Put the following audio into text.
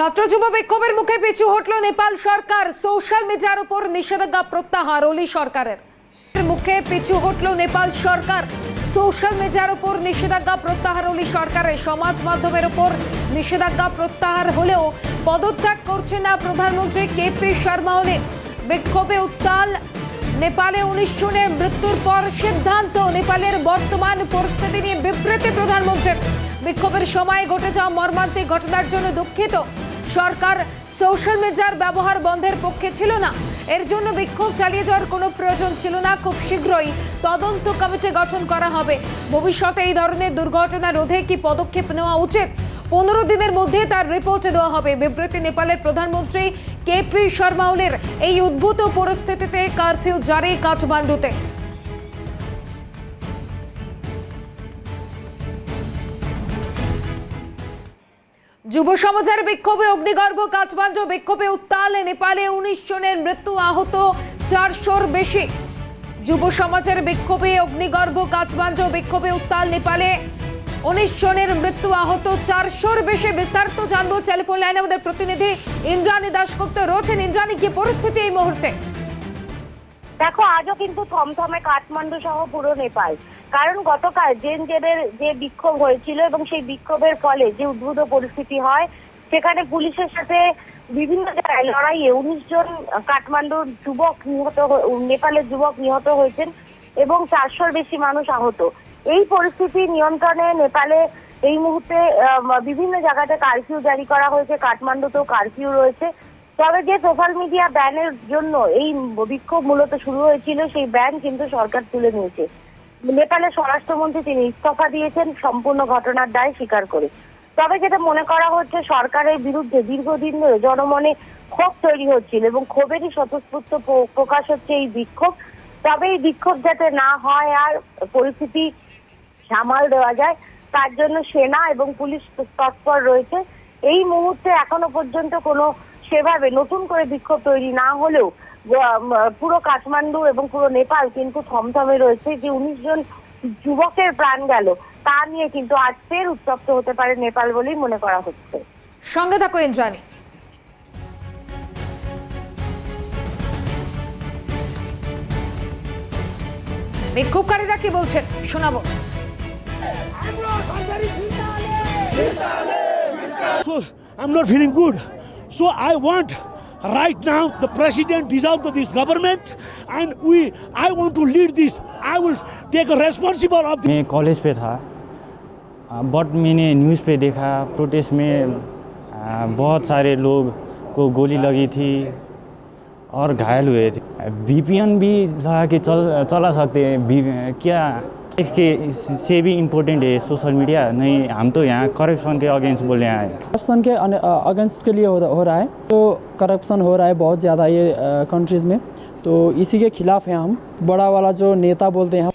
ছাত্র যুব বিক্ষোভের মুখে পিছু হটল নেপাল সরকার। সোশ্যাল মিডিয়ার উপর নিষেধাজ্ঞা প্রত্যাহার ওলি সরকারের। মুখে পিছু হটল নেপাল সরকার। সোশ্যাল মিডিয়ার উপর নিষেধাজ্ঞা প্রত্যাহার ওলি সরকারের। সমাজ মাধ্যমের উপর নিষেধাজ্ঞা প্রত্যাহার হলেও পদত্যাগ করছে না প্রধানমন্ত্রী কে পি শর্মা ওলি বিক্ষোভে উত্তাল নেপালে উনিশ জনের মৃত্যুর পর সিদ্ধান্ত, নেপালের বর্তমান পরিস্থিতি নিয়ে বিবৃতি প্রধানমন্ত্রীর। বিক্ষোভের সময় ঘটে যাওয়া মর্মান্তিক ঘটনার জন্য দুঃখিত। সরকার সোশ্যাল মিডিয়ার ব্যবহার বন্ধের পক্ষে ছিল না। এর জন্য বিক্ষোভ চালিয়ে যাওয়ার কোনো প্রয়োজন ছিল না। খুব শীঘ্রই তদন্ত কমিটি গঠন করা হবে। ভবিষ্যতে এই ধরনের দুর্ঘটনা রোধে কি পদক্ষেপ নেওয়া উচিত? পনেরো দিনের মধ্যে তার রিপোর্ট দেওয়া হবে। বিবৃতি নেপালের প্রধানমন্ত্রী কেপি শর্মা ওলির এই উদ্ভূত পরিস্থিতিতে কারফিউ জারি কাঠমান্ডুতে। যুব সমাজের বিক্ষোভে অগ্নিগর্ভ, কাঠমান্ডু বিক্ষোভে উত্তাল নেপালে উনিশ জনের মৃত্যু আহত চারশোর বেশি। যুব সমাজের বিক্ষোভে অগ্নিগর্ভ, কাঠমান্ডু বিক্ষোভে উত্তাল নেপালে উনিশ জনের মৃত্যু আহত চারশোর বেশি। বিস্তারিত জানব টেলিফোন লাইনে আমাদের প্রতিনিধি ইন্দ্রাণী দাশগুপ্ত। রয়েছেন ইন্দ্রাণী, কি পরিস্থিতি এই মুহূর্তে? দেখো, আজও কিন্তু থমথমে কাঠমান্ডু সহ পুরো নেপাল। কারণ গতকাল জেন জেবের যে বিক্ষোভ হয়েছিল এবং সেই বিক্ষোভের ফলে যে উদ্ভূত পরিস্থিতি হয়, সেখানে পুলিশের সাথে বিভিন্ন জায়গায় লড়াইয়ে উনিশ জন কাঠমান্ডুর যুবক নিহত নেপালের যুবক নিহত হয়েছেন এবং চারশোর বেশি মানুষ আহত। এই পরিস্থিতি নিয়ন্ত্রণে নেপালে এই মুহূর্তে বিভিন্ন জায়গাতে কারফিউ জারি করা হয়েছে, কাঠমান্ডুতেও কারফিউ রয়েছে। তবে যে সোশ্যাল মিডিয়া ব্যানের জন্য এই বিক্ষোভ মূলত শুরু হয়েছিল, সেই ব্যান কিন্তু সরকার তুলে নিয়েছে। নেপালের স্বরাষ্ট্রমন্ত্রী তিনি ইস্তফা দিয়েছেন, সম্পূর্ণ ঘটনার দায় স্বীকার করে। তবে যেটা মনে করা হচ্ছে, সরকারের বিরুদ্ধে দীর্ঘদিন ধরে জনমনে ক্ষোভ তৈরি হচ্ছিল এবং ক্ষোভেরই স্বতঃস্ফূর্ত প্রকাশ হচ্ছে এই বিক্ষোভ। তবে এই বিক্ষোভ যাতে না হয় আর পরিস্থিতি সামাল দেওয়া যায়, তার জন্য সেনা এবং পুলিশ তৎপর রয়েছে। এই মুহূর্তে এখনও পর্যন্ত কোনো সেভাবে নতুন করে বিক্ষোভ তৈরি না হলেও পুরো কাঠমান্ডু এবং পুরো নেপাল কিন্তু থমথমে রয়েছে যে উনিশ জন যুবকের প্রাণ গেল। তা নিয়ে কিন্তু আজ ফের উত্তপ্ত হতে পারে নেপাল বলেই মনে করা হচ্ছে। সঙ্গে থাকো ইন্দ্রাণী। বিক্ষোভকারীরা কি বলছেন? শোনাবো। I'm not feeling good. So I want right now the president dissolve this government and we I want to lead this. I will take a responsible of मैं कॉलेज पे था बट मैंने न्यूज़ पे देखा प्रोटेस्ट में आ, बहुत सारे लोग को गोली लगी थी और घायल हुए थे वीपीएन भी लगा के चल चला सकते हैं क्या इसके से भी इम्पोर्टेंट है सोशल मीडिया नहीं हम तो यहाँ करप्शन के अगेंस्ट बोलने आए हैं। करप्शन के अगेंस्ट के लिए हो, हो रहा है। तो करप्शन हो रहा है बहुत ज़्यादा ये कंट्रीज़ में। तो इसी के खिलाफ हैं हम। बड़ा वाला जो नेता बोलते हैं